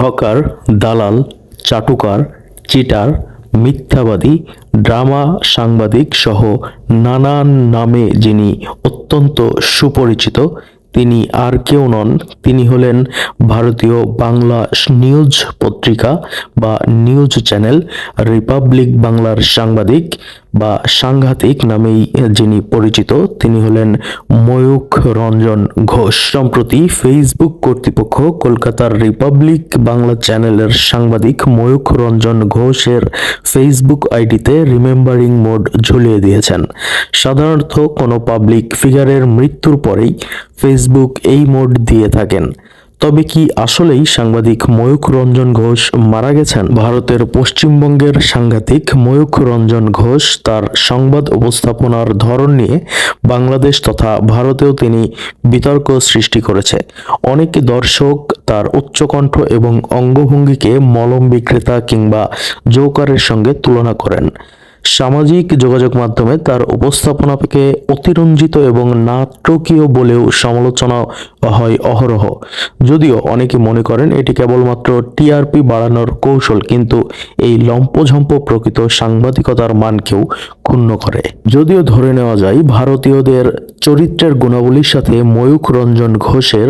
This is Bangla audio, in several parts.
হকার দালাল চাটুকার চিটার মিথ্যাবাদী ড্রামা সাংবাদিক সহ নানান নামে যিনি অত্যন্ত সুপরিচিত তিনি আর কেউ নন। তিনি হলেন ভারতীয় বাংলা নিউজ পত্রিকা বা নিউজ চ্যানেল, রিপাবলিক বাংলার সাংবাদিক বা সাংঘাতিক নামেই যিনি পরিচিত, তিনি হলেন ময়ূখ রঞ্জন ঘোষ। সম্প্রতি ফেসবুক কর্তৃপক্ষ কলকাতার রিপাবলিক বাংলা চ্যানেলের সাংবাদিক ময়ূখ রঞ্জন ঘোষের ফেসবুক আইডিতে রিমেম্বারিং মোড ঝুলিয়ে দিয়েছেন। সাধারণত কোনো পাবলিক ফিগারের মৃত্যুর পরেই ফেসবুক এই মোড দিয়ে থাকেন। তবে কি আসলেই সাংবাদিক ময়ূখ রঞ্জন ঘোষ মারা গেছেন? ভারতের পশ্চিমবঙ্গের সাংঘাতিক ময়ূখ রঞ্জন ঘোষ তার সংবাদ উপস্থাপনার ধরন নিয়ে বাংলাদেশ তথা ভারতেও তিনি বিতর্ক সৃষ্টি করেছে। অনেক দর্শক তার উচ্চকণ্ঠ এবং অঙ্গভঙ্গিকে মলম বিক্রেতা কিংবা জোকারের সঙ্গে তুলনা করেন। সামাজিক যোগাযোগ মাধ্যমে তার উপস্থাপনাকে অতিরঞ্জিত এবং নাটকীয় বলেও সমালোচনা হয় অহরহ। যদিও অনেকে মনে করেন এটি কেবলমাত্র টিআরপি বাড়ানোর কৌশল, কিন্তু এই লম্পঝম্প প্রকৃত সাংবাদিকতার মানকেও ক্ষুণ্ণ করে। যদিও ধরে নেওয়া যায়, ভারতীয়দের চরিত্রের গুণাবলীর সাথে ময়ূখ রঞ্জন ঘোষের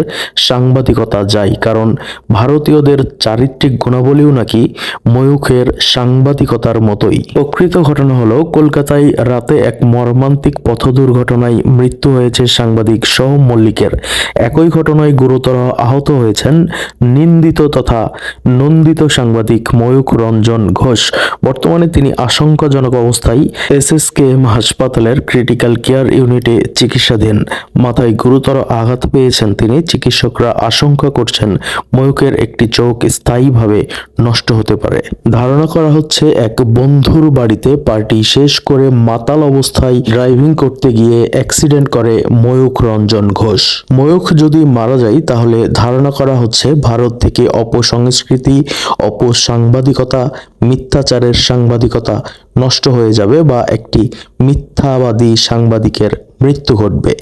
সাংবাদিকতা যায়, কারণ ভারতীয়দের চারিত্রিক গুণাবলীও নাকি ময়ূখের সাংবাদিকতার মতোই। প্রকৃত ঘটনা হলো, কলকাতায় রাতে এক মর্মান্তিক পথ দুর্ঘটনায় মৃত্যু হয়েছে সাংবাদিক সোহম মল্লিকের। একই ঘটনায় গুরুতর আহত হয়েছেন নিন্দিত তথা নন্দিত সাংবাদিক ময়ূখ রঞ্জন ঘোষ। বর্তমানে তিনি আশঙ্কাজনক অবস্থায় এসএসকেএম হাসপাতালের ক্রিটিক্যাল কেয়ার ইউনিটে চিকিৎসাধীন। মাথায় গুরুতর আঘাত পেয়েছেন তিনি। চিকিৎসকরা আশঙ্কা করছেন ময়ূকের একটি চোখ স্থায়ীভাবে নষ্ট হতে পারে। ধারণা করা হচ্ছে, এক বন্ধুর বাড়িতে পার্টি শেষ করে মাতাল অবস্থায় ড্রাইভিং করতে গিয়ে অ্যাক্সিডেন্ট করে ময়ূখ রঞ্জন ঘোষ। ময়ূখ যদি মারা যায়, তাহলে ধারণা করা হচ্ছে ভারত থেকে অপসংস্কৃতি, অপসাংবাদিকতা, মিথ্যাচারের সাংবাদিকতা নষ্ট হয়ে যাবে বা একটি মিথ্যাবাদী সাংবাদিকের মৃত্যু ঘটবে।